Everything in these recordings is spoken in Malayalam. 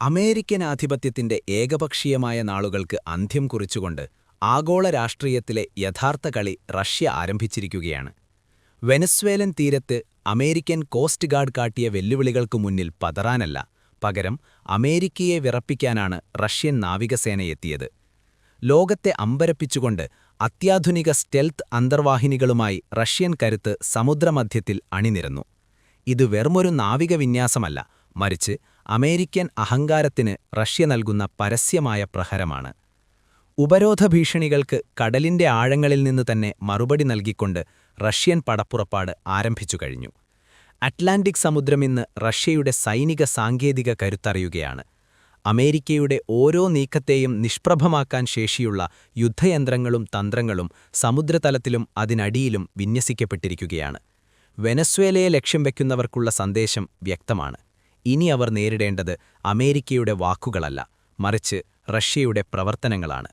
അമേരിക്കൻ ആധിപത്യത്തിന്റെ ഏകപക്ഷീയമായ നാളുകൾക്ക് അന്ത്യം കുറിച്ചുകൊണ്ട് ആഗോള രാഷ്ട്രീയത്തിലെ യഥാർത്ഥ കളി റഷ്യ ആരംഭിച്ചിരിക്കുകയാണ്. വെനസ്വേലൻ തീരത്ത് അമേരിക്കൻ കോസ്റ്റ് ഗാർഡ് കാട്ടിയ വെല്ലുവിളികൾക്കു മുന്നിൽ പതറാനല്ല പകരം അമേരിക്കയെ വിറപ്പിക്കാനാണ് റഷ്യൻ നാവികസേനയെത്തിയത്. ലോകത്തെ അമ്പരപ്പിച്ചുകൊണ്ട് അത്യാധുനിക സ്റ്റെൽത്ത് അന്തർവാഹിനികളുമായി റഷ്യൻ കരുത്ത് സമുദ്രമധ്യത്തിൽ അണിനിരന്നു. ഇത് വെറുമൊരു നാവിക വിന്യാസമല്ല മറിച്ച് അമേരിക്കൻ അഹങ്കാരത്തിന് റഷ്യ നൽകുന്ന പരസ്യമായ പ്രഹരമാണ്. ഉപരോധ ഭീഷണികൾക്ക് കടലിന്റെ ആഴങ്ങളിൽ നിന്ന് തന്നെ മറുപടി നൽകിക്കൊണ്ട് റഷ്യൻ പടപ്പുറപ്പാട് ആരംഭിച്ചു കഴിഞ്ഞു. അറ്റ്ലാന്റിക് സമുദ്രം ഇന്ന് റഷ്യയുടെ സൈനിക സാങ്കേതിക കരുത്തറിയുകയാണ്. അമേരിക്കയുടെ ഓരോ നീക്കത്തെയും നിഷ്പ്രഭമാക്കാൻ ശേഷിയുള്ള യുദ്ധയന്ത്രങ്ങളും തന്ത്രങ്ങളും സമുദ്രതലത്തിലും അതിനടിയിലും വിന്യസിക്കപ്പെട്ടിരിക്കുകയാണ്. വെനസ്വേലയെ ലക്ഷ്യം വയ്ക്കുന്നവർക്കുള്ള സന്ദേശം വ്യക്തമാണ്. ഇനി അവർ നേരിടേണ്ടത് അമേരിക്കയുടെ വാക്കുകളല്ല മറിച്ച് റഷ്യയുടെ പ്രവർത്തനങ്ങളാണ്.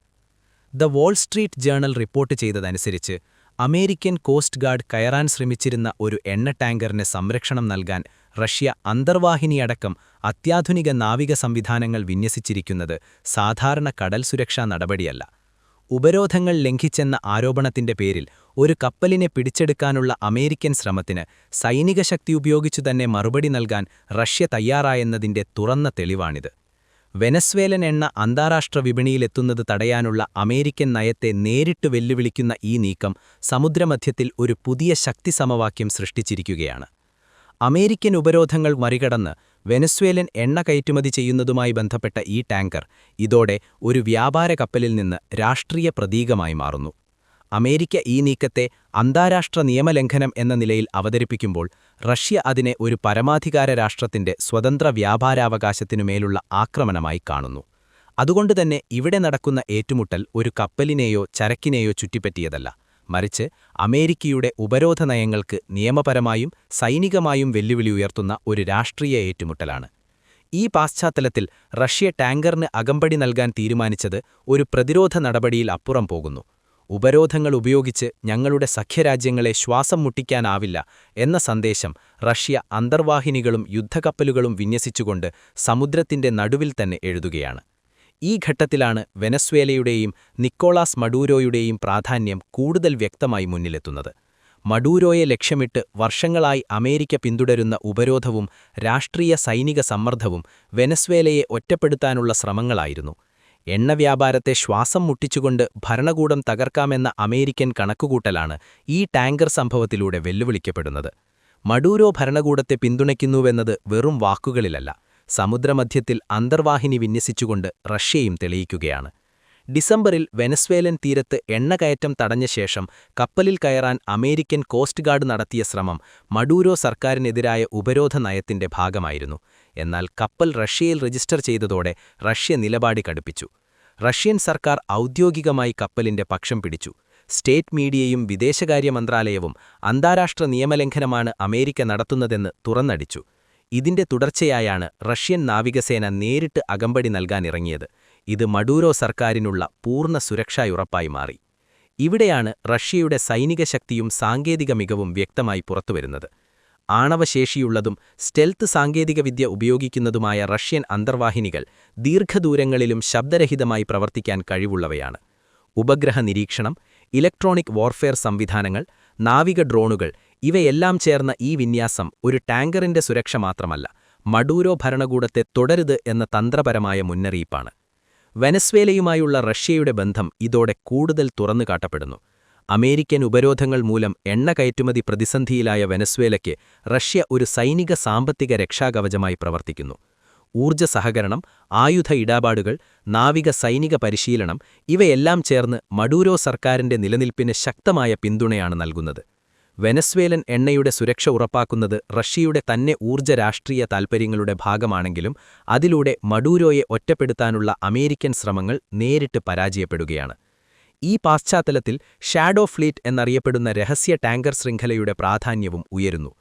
The Wall Street Journal report ചെയ്തതനുസരിച്ച് American coast guard കയറാൻ ശ്രമിച്ചിരുന്ന ഒരു എണ്ണ ടാങ്കറിന് സംരക്ഷണം നൽകാൻ റഷ്യ അന്തർവാഹിനിയടക്കം അത്യാധുനിക നാവിക സംവിധാനങ്ങൾ വിന്യസിച്ചിരിക്കുന്നത് സാധാരണ കടൽ സുരക്ഷാ നടപടിയല്ല. ഉപരോധങ്ങൾ ലംഘിച്ചെന്ന ആരോപണത്തിന്റെ പേരിൽ ഒരു കപ്പലിനെ പിടിച്ചെടുക്കാനുള്ള അമേരിക്കൻ ശ്രമത്തിന് സൈനിക ശക്തി ഉപയോഗിച്ചു തന്നെ മറുപടി നൽകാൻ റഷ്യ തയ്യാറായെന്നതിന്റെ തുറന്ന തെളിവാണിത്. വെനസ്വേലൻ എണ്ണ അന്താരാഷ്ട്ര വിപണിയിലെത്തുന്നത് തടയാനുള്ള അമേരിക്കൻ നയത്തെ നേരിട്ട് വെല്ലുവിളിക്കുന്ന ഈ നീക്കം സമുദ്രമധ്യത്തിൽ ഒരു പുതിയ ശക്തി സമവാക്യം സൃഷ്ടിച്ചിരിക്കുകയാണ്. അമേരിക്കൻ ഉപരോധങ്ങൾ മറികടന്ന് വെനസ്വേലൻ എണ്ണ കയറ്റുമതി ചെയ്യുന്നതുമായി ബന്ധപ്പെട്ട ഈ ടാങ്കർ ഇതോടെ ഒരു വ്യാപാര കപ്പലിൽ നിന്ന് രാഷ്ട്രീയ പ്രതീകമായി മാറുന്നു. അമേരിക്ക ഈ നീക്കത്തെ അന്താരാഷ്ട്ര നിയമലംഘനം എന്ന നിലയിൽ അവതരിപ്പിക്കുമ്പോൾ റഷ്യ അതിനെ ഒരു പരമാധികാര രാഷ്ട്രത്തിന്റെ സ്വതന്ത്ര വ്യാപാരാവകാശത്തിനുമേലുള്ള ആക്രമണമായി കാണുന്നു. അതുകൊണ്ടുതന്നെ ഇവിടെ നടക്കുന്ന ഏറ്റുമുട്ടൽ ഒരു കപ്പലിനെയോ ചരക്കിനെയോ ചുറ്റിപ്പറ്റിയതല്ല. മറിച്ച് അമേരിക്കയുടെ ഉപരോധ നയങ്ങൾക്ക് നിയമപരമായും സൈനികമായും വെല്ലുവിളി ഉയർത്തുന്ന ഒരു രാഷ്ട്രീയ ഏറ്റുമുട്ടലാണ്. ഈ പാശ്ചാത്തലത്തിൽ റഷ്യ ടാങ്കറിന് അകമ്പടി നൽകാൻ തീരുമാനിച്ചത് ഒരു പ്രതിരോധ നടപടിയിൽ അപ്പുറം പോകുന്നു. ഉപരോധങ്ങൾ ഉപയോഗിച്ച് ഞങ്ങളുടെ സഖ്യരാജ്യങ്ങളെ ശ്വാസം മുട്ടിക്കാനാവില്ല എന്ന സന്ദേശം റഷ്യ അന്തർവാഹിനികളും യുദ്ധക്കപ്പലുകളും വിന്യസിച്ചുകൊണ്ട് സമുദ്രത്തിന്റെ നടുവിൽ തന്നെ എഴുതുകയാണ്. ഈ ഘട്ടത്തിലാണ് വെനസ്വേലയുടെയും നിക്കോളാസ് മഡൂരോയുടെയും പ്രാധാന്യം കൂടുതൽ വ്യക്തമായി മുന്നിലെത്തുന്നത്. മഡൂരോയെ ലക്ഷ്യമിട്ട് വർഷങ്ങളായി അമേരിക്ക പിന്തുടരുന്ന ഉപരോധവും രാഷ്ട്രീയ സൈനിക സമ്മർദ്ദവും വെനസ്വേലയെ ഒറ്റപ്പെടുത്താനുള്ള ശ്രമങ്ങളായിരുന്നു. എണ്ണവ്യാപാരത്തെ ശ്വാസം മുട്ടിച്ചുകൊണ്ട് ഭരണകൂടം തകർക്കാമെന്ന അമേരിക്കൻ കണക്കുകൂട്ടലാണ് ഈ ടാങ്കർ സംഭവത്തിലൂടെ വെല്ലുവിളിക്കപ്പെടുന്നത്. മഡൂരോ ഭരണകൂടത്തെ പിന്തുണയ്ക്കുന്നുവെന്നത് വെറും വാക്കുകളിലല്ല. സമുദ്രമധ്യത്തിൽ അന്തർവാഹിനി വിന്യസിച്ചുകൊണ്ട് റഷ്യയും തെളിയിക്കുകയാണ്. ഡിസംബറിൽ വെനസ്വേലൻ തീരത്ത് എണ്ണകയറ്റം തടഞ്ഞ ശേഷം കപ്പലിൽ കയറാൻ അമേരിക്കൻ കോസ്റ്റ് ഗാർഡ് നടത്തിയ ശ്രമം മഡൂരോ സർക്കാരിനെതിരായ ഉപരോധ നയത്തിന്റെ ഭാഗമായിരുന്നു. എന്നാൽ കപ്പൽ റഷ്യയിൽ രജിസ്റ്റർ ചെയ്തതോടെ റഷ്യ നിലപാടി കടുപ്പിച്ചു. റഷ്യൻ സർക്കാർ ഔദ്യോഗികമായി കപ്പലിന്റെ പക്ഷം പിടിച്ചു. സ്റ്റേറ്റ് മീഡിയയും വിദേശകാര്യ മന്ത്രാലയവും അന്താരാഷ്ട്ര നിയമലംഘനമാണ് അമേരിക്ക നടത്തുന്നതെന്ന് തുറന്നടിച്ചു. ഇതിന്റെ തുടർച്ചയായാണ് റഷ്യൻ നാവികസേന നേരിട്ട് അകമ്പടി നൽകാനിറങ്ങിയത് ഇത് മഡൂരോ സർക്കാരിനുള്ള പൂർണ സുരക്ഷായുറപ്പായി മാറി. ഇവിടെയാണ് റഷ്യയുടെ സൈനിക ശക്തിയും സാങ്കേതിക മികവും വ്യക്തമായി പുറത്തുവരുന്നത്. ആണവശേഷിയുള്ളതും സ്റ്റെൽത്ത് സാങ്കേതികവിദ്യ ഉപയോഗിക്കുന്നതുമായ റഷ്യൻ അന്തർവാഹിനികൾ ദീർഘദൂരങ്ങളിലും ശബ്ദരഹിതമായി പ്രവർത്തിക്കാൻ കഴിവുള്ളവയാണ്. ഉപഗ്രഹ നിരീക്ഷണം ഇലക്ട്രോണിക് വാർഫെയർ സംവിധാനങ്ങൾ നാവിക ഡ്രോണുകൾ ഇവയെല്ലാം ചേർന്ന ഈ വിന്യാസം ഒരു ടാങ്കറിന്റെ സുരക്ഷ മാത്രമല്ല മഡൂരോ ഭരണകൂടത്തെ തുടരുത് എന്ന തന്ത്രപരമായ മുന്നറിയിപ്പാണ്. വെനസ്വേലയുമായുള്ള റഷ്യയുടെ ബന്ധം ഇതോടെ കൂടുതൽ തുറന്നുകാട്ടപ്പെടുന്നു. അമേരിക്കൻ ഉപരോധങ്ങൾ മൂലം എണ്ണ കയറ്റുമതി പ്രതിസന്ധിയിലായ വെനസ്വേലയ്ക്ക് റഷ്യ ഒരു സൈനിക സാമ്പത്തിക രക്ഷാകവചമായി പ്രവർത്തിക്കുന്നു. ഊർജ സഹകരണം ആയുധ ഇടപാടുകൾ നാവിക സൈനിക പരിശീലനം ഇവയെല്ലാം ചേർന്ന് മഡൂരോ സർക്കാരിന്റെ നിലനിൽപ്പിന് ശക്തമായ പിന്തുണയാണ് നൽകുന്നത്. വെനസ്വേലൻ എണ്ണയുടെ സുരക്ഷ ഉറപ്പാക്കുന്നത് റഷ്യയുടെ തന്നെ ഊർജ രാഷ്ട്രീയ താൽപ്പര്യങ്ങളുടെ ഭാഗമാണെങ്കിലും അതിലൂടെ മഡൂരോയെ ഒറ്റപ്പെടുത്താനുള്ള അമേരിക്കൻ ശ്രമങ്ങൾ നേരിട്ട് പരാജയപ്പെടുകയാണ്. ഈ പാശ്ചാത്തലത്തിൽ ഷാഡോ ഫ്ലീറ്റ് എന്നറിയപ്പെടുന്ന രഹസ്യ ടാങ്കർ ശൃംഖലയുടെ പ്രാധാന്യവും ഉയരുന്നു.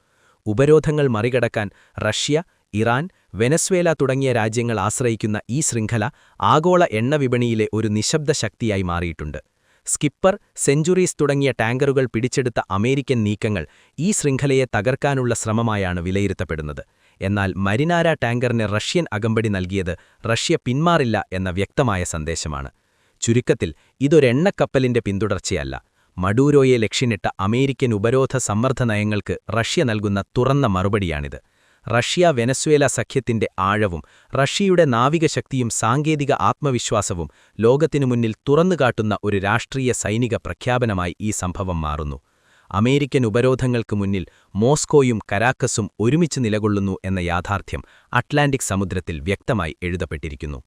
ഉപരോധങ്ങൾ മറികടക്കാൻ റഷ്യ ഇറാൻ വെനസ്വേല തുടങ്ങിയ രാജ്യങ്ങൾ ആശ്രയിക്കുന്ന ഈ ശൃംഖല ആഗോള എണ്ണ വിപണിയിലെ ഒരു നിശബ്ദ ശക്തിയായി മാറിയിട്ടുണ്ട്. സ്കിപ്പർ സെഞ്ചുറീസ് തുടങ്ങിയ ടാങ്കറുകൾ പിടിച്ചെടുത്ത അമേരിക്കൻ നീക്കങ്ങൾ ഈ ശൃംഖലയെ തകർക്കാനുള്ള ശ്രമമായാണ് വിലയിരുത്തപ്പെടുന്നത്. എന്നാൽ മരിനാര ടാങ്കറിന് റഷ്യൻ അകമ്പടി നൽകിയത് റഷ്യ പിന്മാറില്ല എന്ന വ്യക്തമായ സന്ദേശമാണ്. ചുരുക്കത്തിൽ ഇതൊരെണ്ണക്കപ്പലിന്റെ പിന്തുടർച്ചയല്ല. മഡൂരോയെ ലക്ഷ്യമിട്ട അമേരിക്കൻ ഉപരോധ സമ്മർദ്ദ നയങ്ങൾക്ക് റഷ്യ നൽകുന്ന തുറന്ന മറുപടിയാണിത്. റഷ്യ വെനസ്വേല സഖ്യത്തിന്റെ ആഴവും റഷ്യയുടെ നാവികശക്തിയും സാങ്കേതിക ആത്മവിശ്വാസവും ലോകത്തിനു മുന്നിൽ തുറന്നുകാട്ടുന്ന ഒരു രാഷ്ട്രീയ സൈനിക പ്രഖ്യാപനമായി ഈ സംഭവം മാറുന്നു. അമേരിക്കൻ ഉപരോധങ്ങൾക്ക് മുന്നിൽ മോസ്കോയും കരാക്കസും ഒരുമിച്ച് നിലകൊള്ളുന്നു എന്ന യാഥാർത്ഥ്യം അറ്റ്ലാന്റിക് സമുദ്രത്തിൽ വ്യക്തമായി എഴുതപ്പെട്ടിരിക്കുന്നു.